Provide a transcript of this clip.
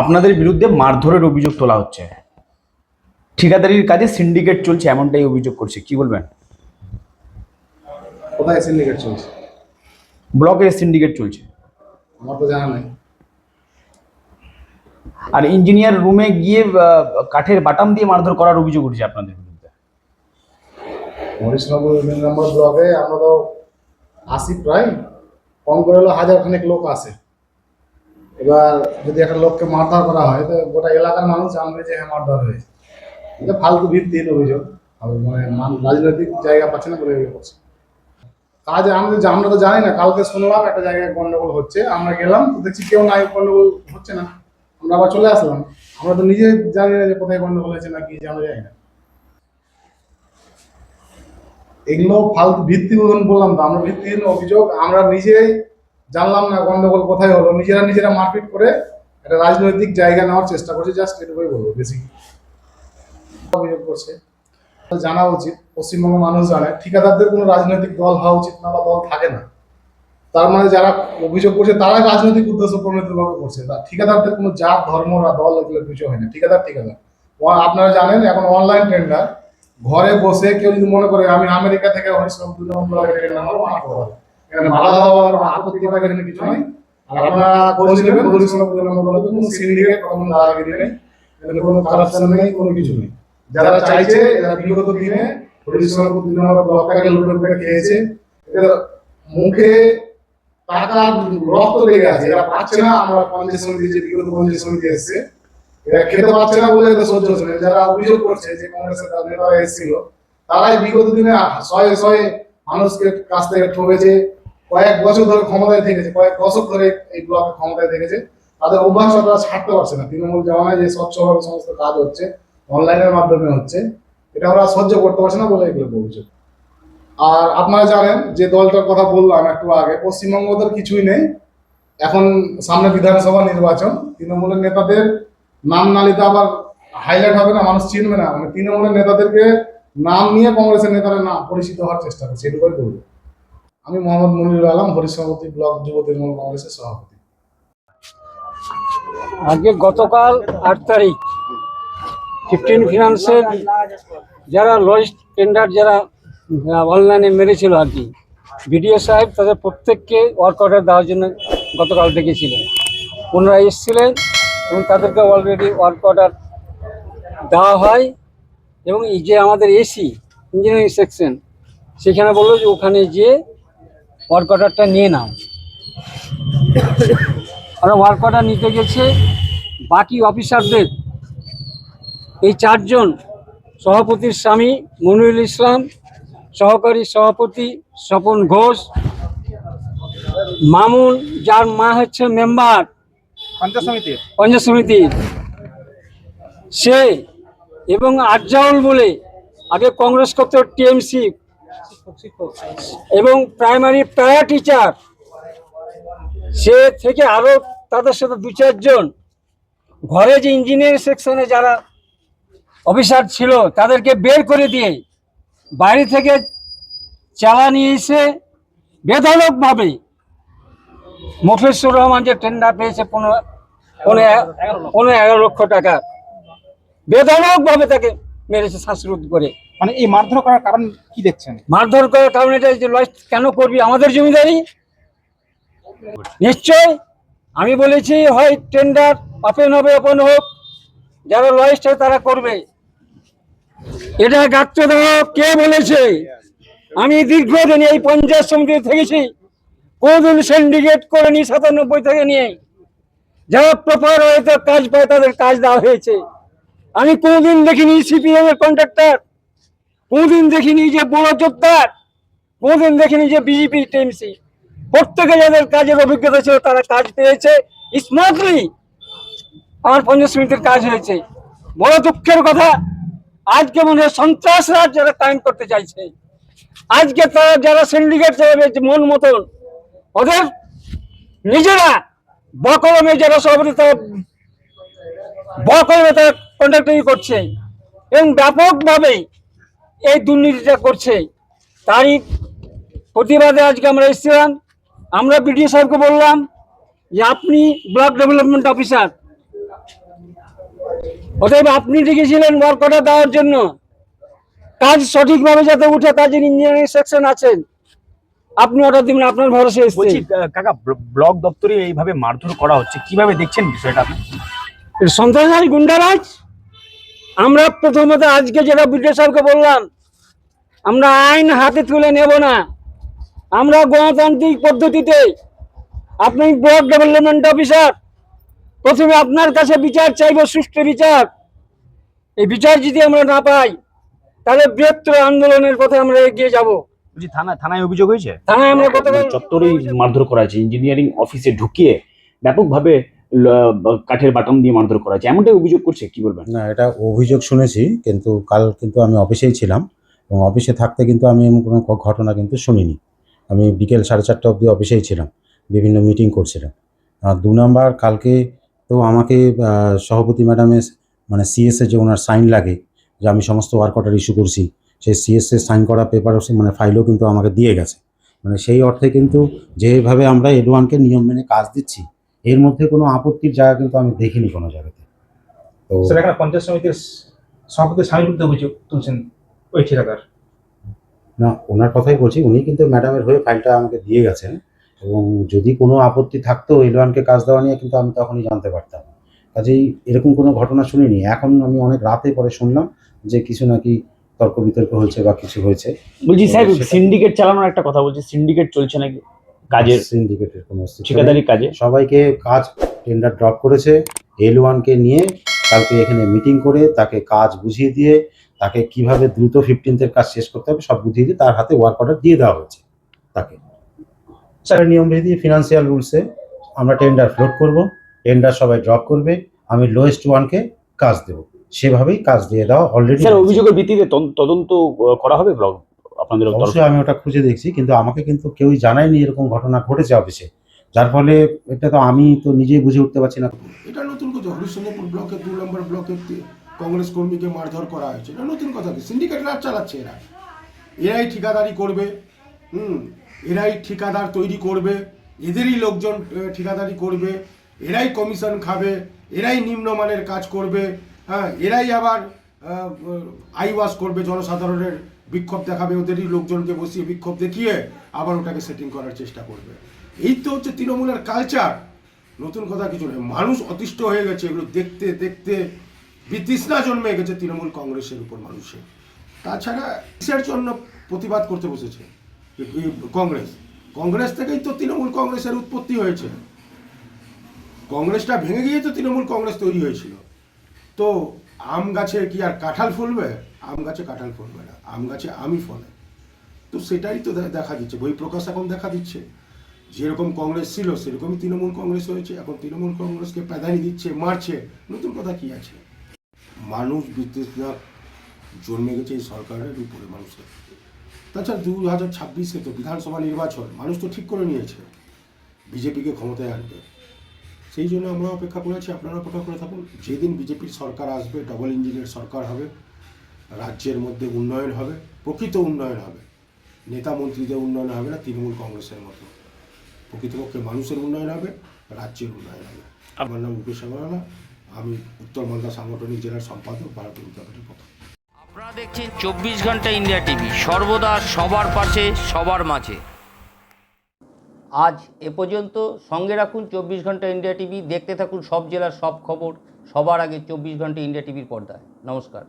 আপনাদের বিরুদ্ধে মারধরের অভিযোগ তোলা হচ্ছে। ঠিকাদারির কাজে সিন্ডিকেট চলছে এমনটাই অভিযোগ করছে। কি বলবেন? কোথায় সিন্ডিকেট চলছে? ব্লকে সিন্ডিকেট চলছে। আমার তো জানা নেই। আর ইঞ্জিনিয়ার রুমে গিয়ে কাঠের বাটাম দিয়ে মারধর করার অভিযোগ উঠছে আপনাদের বিরুদ্ধে। হরিশনগর নম্বর ব্লকে আমরা তো আসি প্রায়। কম করে হলো হাজার খানেক লোক আসে এবার যদি একটা লোককে মারধর করা হয়, তো গোটা এলাকার মানুষ জানবে যে হ্যাঁ মারধর হয়েছে। এটা ফালতু ভিত্তিহীন অভিযোগ। মানে রাজনৈতিক জায়গা পাচ্ছে না বলে করছে। কাজ আমরা আমরা তো জানি না, কালকে শুনলাম একটা জায়গায় গন্ডগোল হচ্ছে, আমরা গেলাম, তো দেখছি কেউ নাই, গন্ডগোল হচ্ছে না। আমরা আবার চলে আসলাম। আমরা তো নিজে জানি না যে কোথায় গন্ডগোল হয়েছে না কি আমরা জানি না। এগুলো ফালতু ভিত্তিহীন বললাম তো, আমরা ভিত্তিহীন অভিযোগ, আমরা নিজেই জানলাম না গন্ডগোল কোথায় হলো। নিজেরা নিজেরা মারপিট করে একটা রাজনৈতিক জায়গা নেওয়ার চেষ্টা করছে, জাস্ট এটুকুই বলব বেশি অভিযোগ করছে। জানা উচিত, পশ্চিমবঙ্গ মানুষ জানে, ঠিকাদারদের কোনো রাজনৈতিক দল হওয়া উচিত না বা দল থাকে না। তার মানে যারা অভিযোগ করছে, তারা রাজনৈতিক উদ্দেশ্য প্রণীতভাবে করছে। ঠিকাদারদের কোনো জাত, ধর্ম বা দল এগুলো কিছু হয় না। ঠিকাদার ঠিকাদার। আপনারা জানেন, এখন অনলাইন টেন্ডার ঘরে বসে কেউ যদি মনে করে, আমি আমেরিকা থেকে হরিশ্রম এখানে কিছু নেই এখানে কোনো নেই, কোনো কিছু নেই। যারা চাইছে বিগত দিনে খেয়েছে মুখে টাকা রক্ত লেগে আছে, এরা পাচ্ছে না, আমরা পঞ্চায়েত সমিতি যে বিগত পঞ্চায়েত সমিতি এসছে খেতে না বলে সহ্য যারা অভিযোগ করছে যে তারাই বিগত দিনে শয়ে শয়ে মানুষকে কাছ থেকে ঠকেছে কয়েক বছর ধরে ক্ষমতায় থেকেছে কয়েক দশক ধরে এই ব্লকে ক্ষমতায় থেকেছে তাদের অভ্যাস তারা ছাড়তে পারছে না। তৃণমূল জামানায় যে স্বচ্ছভাবে সমস্ত কাজ হচ্ছে, অনলাইনের মাধ্যমে হচ্ছে, এটা ওরা সহ্য করতে পারছে না বলে এগুলো অভিযোগ আর আপনারা জানেন যে দলটার কথা বললাম একটু আগে, পশ্চিমবঙ্গ ওদের কিছুই নেই। এখন সামনে বিধানসভা নির্বাচন, তৃণমূলের নেতাদের নাম নালিতে আবার হাইলাইট হবে না, মানুষ চিনবে না। মানে তৃণমূলের নেতাদেরকে নাম নিয়ে কংগ্রেসের নেতারা নাম পরিচিত হওয়ার চেষ্টা করছে, এটুকুই বলব। আমি মোহাম্মদ মনিরুল আলম হরিশ্রমতী ব্লক যুব তৃণমূল কংগ্রেসের সভাপতি। আজকে গতকাল আট তারিখ ফিফটিন ফিনান্সের যারা লয়েস্ট টেন্ডার যারা অনলাইনে মেরেছিল আর কি বিডিও সাহেব তাদের প্রত্যেককে ওয়ার্ক অর্ডার দেওয়ার জন্য গতকাল ডেকেছিলেন। ওনারা এসেছিলেন এবং তাদেরকে অলরেডি ওয়ার্ক অর্ডার দেওয়া হয় এবং যে আমাদের এসি ইঞ্জিনিয়ারিং সেকশন সেখানে বলল যে ওখানে গিয়ে ওয়ার্ক অর্ডারটা নিয়ে নাও। ওরা ওয়ার্ক অর্ডার নিতে গেছে। বাকি অফিসারদের এই চারজন সভাপতির স্বামী মনিরুল ইসলাম সহকারী সভাপতি স্বপন ঘোষ মামুন যার মা হচ্ছে মেম্বার পঞ্চায়েত সমিতির। পঞ্চায়েত সমিতির। সে এবং আরজাউল বলে আগে কংগ্রেস করতে টিএমসি এবং প্রাইমারি প্রায়া টিচার সে থেকে আরও তাদের সাথে দু চারজন ঘরে যে ইঞ্জিনিয়ারিং সেকশনে যারা অফিসার ছিল তাদেরকে বের করে দিয়ে বাইরে থেকে চালা নিয়ে এসে বেধড়কভাবে মুখলেশ্বর রহমান যে টেন্ডার পেয়েছে পনেরো পনেরো এগারো লক্ষ। টাকা বেধড়কভাবে তাকে মেরেছে শ্বাসরোধ করে। মানে এই মারধর করার কারণ কি দেখছেন? মারধর করার কারণ এটা যে লস কেন করবি? আমাদের জমিদারি? নিশ্চয়। আমি বলেছি, হয় টেন্ডার ওপেন হবে ওপেন হোক, যারা লয়েস্ট হয় তারা করবে। এটা গাত্র দেওয়া কে বলেছে? আমি দীর্ঘদিন এই পঞ্চায়েত সমিতিতে থেকেছি। কোনদিন সিন্ডিকেট করে নি সাতানব্বই থেকে নিয়ে। যারা প্রপার হয়তো কাজ পায়, তাদের কাজ দেওয়া হয়েছে। আমি কোনোদিন দেখিনি সিপিএম এর কন্ট্রাক্টর কোনদিন দেখিনি যে বড় যোদ্ধার কোনদিন দেখিনি যে বিজেপি টিএমসি প্রত্যেকে যাদের কাজের অভিজ্ঞতা ছিল তারা কাজ পেয়েছে স্মার্টলি আমার পঞ্চায়েত সমিতির কাজ হয়েছে। বড় দুঃখের কথা, আজকে মনে হয় সন্ত্রাসরা যারা কায়েম করতে চাইছে। আজকে তারা যারা সিন্ডিকেট চালাবে মন মতন, ওদের নিজেরা বকলমে যারা সভাপতি তারা বকলমে তারা কন্ট্রাক্টারি করছে। এবং ব্যাপকভাবে এই দুর্নীতিটা করছে। তারই প্রতিবাদে আজকে আমরা এসেছিলাম। আমরা বিডিও সাহেবকে বললাম যে আপনি ব্লক ডেভেলপমেন্ট অফিসার। অতএব আপনি ডেকেছিলেন ওয়ার্ক অর্ডার দেওয়ার জন্য। কাজ সঠিকভাবে যাতে উঠে তার জন্য ইঞ্জিনিয়ারিং সেকশন আছেন আপনি অর্ডার দিবেন আপনার ভরসা কাকা ব্লক দপ্তরে এইভাবে মারধর করা হচ্ছে কীভাবে দেখছেন বিষয়টা আপনি? সন্ত্রাসী গুন্ডারাজ? আমরা প্রথমত আজকে যেটা বিডিও সাহেবকে বললাম আমরা আইন হাতে তুলে নেব না। আমরা গণতান্ত্রিক পদ্ধতিতে আপনি ব্লক ডেভেলপমেন্ট অফিসার প্রথমে আপনার কাছে বিচার চাইব সুষ্ঠু বিচার। এই বিচার যদি আমরা না পাই তাহলে বৃহত্তর আন্দোলনের পথে আমরা এগিয়ে যাব। থানা থানায় অভিযোগ হয়েছে? থানায় আমরা গতকাল চত্বরেই মারধর করা হয়েছে। ইঞ্জিনিয়ারিং অফিসে ঢুকিয়ে ব্যাপকভাবে কাঠের বাটন দিয়ে মারধর করা হয়েছে। এমনটাই অভিযোগ করছে, কি বলবেন? না, এটা অভিযোগ শুনেছি, কিন্তু কাল কিন্তু আমি অফিসেই ছিলাম এবং অফিসে থাকতে কিন্তু আমি এমন কোনো ঘটনা কিন্তু শুনিনি। আমি বিকেল সাড়ে চারটা অবধি অফিসেই ছিলাম, বিভিন্ন মিটিং করছিলাম। আর দু নম্বর, কালকে তো আমাকে সভাপতি ম্যাডামের মানে সিএসএ যে ওনার সাইন লাগে, যে আমি সমস্ত ওয়ার্ক অর্ডার ইস্যু করছি, সেই সিএসএ সাইন করা পেপার মানে ফাইলও কিন্তু আমাকে দিয়ে গেছে। মানে সেই অর্থে কিন্তু যেভাবে আমরা এডওয়ানকে নিয়ম মেনে কাজ দিচ্ছি এর মধ্যে কোনো আপত্তির জায়গা কিন্তু আমি দেখিনি কোনো জায়গাতে। তো স্যার এখানে পঞ্চায়েত সমিতির সভাপতি স্বামীর বিরুদ্ধে অভিযোগ তুলছেন ওই ঠিকাদার। না ওনার কথাই বলছি উনি কিন্তু ম্যাডামের হয়ে ফাইলটা আমাকে দিয়ে গেছেন এবং যদি কোনো আপত্তি থাকতো এলওয়ানকে কাজ দেওয়া নিয়ে কিন্তু আমি তখনই জানতে পারতাম। কাজেই এরকম কোনো ঘটনা শুনিনি। এখন আমি অনেক রাতে পরে শুনলাম যে কিছু নাকি তর্ক বিতর্ক হয়েছে বা কিছু হয়েছে। বলছি স্যার সিন্ডিকেট চালানোর একটা কথা বলছি। সিন্ডিকেট চলছে নাকি? কাজের সিন্ডিকেটের কোনো। ঠিকাদারি কাজে। সবাইকে কাজ টেন্ডার ড্রপ করেছে। এল ওয়ানকে নিয়ে কালকে এখানে মিটিং করে তাকে কাজ বুঝিয়ে দিয়ে তাকে কীভাবে দ্রুত ফিফটিন্থের কাজ শেষ করতে হবে সব বুঝিয়ে দিয়ে তার হাতে ওয়ার্ক অর্ডার দিয়ে দেওয়া হয়েছে তাকে। স্যার নিয়মবিধি ফিনান্সিয়াল রুলসে আমরা টেন্ডার ফ্লোট করব। টেন্ডার সবাই ড্রপ করবে। আমি লোয়েস্ট ওয়ানকে কাজ দেব। সেভাবেই কাজ দিয়ে দেওয়া অলরেডি স্যার অভিযোগের ভিত্তিতে তদন্ত- করা হবে ব্লক আপনাদের অবশ্যই আমি ওটা খুঁজে দেখছি কিন্তু আমাকে কিন্তু কেউই জানায়নি এরকম ঘটনা ঘটেছে অফিসে। যার ফলে এটা তো আমি তো নিজেই বুঝে উঠতে পারছি না। এটা নতুন কথা হরিশ্চন্দ্রপুর ব্লকের দু নম্বর ব্লকের কংগ্রেস কর্মীকে মারধর করা হয়েছে এটা নতুন কথা সিন্ডিকেট রাজ চালাচ্ছে এরা। এরাই ঠিকাদারি করবে হুম এরাই ঠিকাদার তৈরি করবে এদেরই লোকজন ঠিকাদারি করবে এরাই কমিশন খাবে এরাই নিম্নমানের কাজ করবে হ্যাঁ এরাই আবার আই ওয়াশ করবে জনসাধারণের বিক্ষোভ দেখাবে ওদেরই লোকজনকে বসিয়ে বিক্ষোভ দেখিয়ে আবার ওটাকে সেটিং করার চেষ্টা করবে। এই তো হচ্ছে তৃণমূলের কালচার নতুন কথা কিছু নয়, মানুষ অতিষ্ঠ হয়ে গেছে, এগুলো দেখতে দেখতে বিতৃষ্ণা জন্মে গেছে তৃণমূল কংগ্রেসের উপর মানুষের। তাছাড়া কিসের জন্য প্রতিবাদ করতে বসেছে? কংগ্রেস। কংগ্রেস থেকেই তো তৃণমূল কংগ্রেসের উৎপত্তি হয়েছে। কংগ্রেসটা ভেঙে গিয়ে তো তৃণমূল কংগ্রেস তৈরি হয়েছিল। তো আম গাছে কি আর কাঁঠাল ফলবে? আম গাছে কাঁঠাল ফলবে না, আম গাছে আমই ফলে। তো সেটাই তো দেখা দিচ্ছে, বই প্রকাশ এখন দেখা দিচ্ছে। যেরকম কংগ্রেস ছিল, সেরকমই তৃণমূল কংগ্রেস হয়েছে, এখন তৃণমূল কংগ্রেসকে প্রাধান্য দিচ্ছে, মারছে। নতুন কথা কি আছে? মানুষ বিতৃষ্ণা জন্মে গেছে এই সরকারের উপরে মানুষের। তাছাড়া দু হাজার ছাব্বিশে তো বিধানসভা নির্বাচন, মানুষ তো ঠিক করে নিয়েছে, বিজেপিকে ক্ষমতায় আনবে সেই জন্য আমরা অপেক্ষা করেছি আপনারা অপেক্ষা করে থাকুন। যেদিন বিজেপির সরকার আসবে ডবল ইঞ্জিনের সরকার হবে রাজ্যের মধ্যে উন্নয়ন হবে, প্রকৃত উন্নয়ন হবে। নেতা মন্ত্রীদের উন্নয়ন হবে না, তৃণমূল কংগ্রেসের মতো। প্রকৃতপক্ষে মানুষের উন্নয়ন হবে, রাজ্যের উন্নয়ন হবে। আমার নাম রূপেশ আগরওয়ালা আমি উত্তর মালদা সাংগঠনিক জেলার সম্পাদক, ভারতীয় জনতা পার্টির আপনারা দেখছেন চব্বিশ ঘণ্টা ইন্ডিয়া টিভি, সর্বদা সবার পাশে, সবার মাঝে। আজ এ পর্যন্ত সঙ্গে রাখুন চব্বিশ ঘণ্টা ইন্ডিয়া টিভি, দেখতে থাকুন সব জেলার সব খবর, সবার আগে চব্বিশ ঘণ্টা ইন্ডিয়া টিভির পর্দায়। নমস্কার।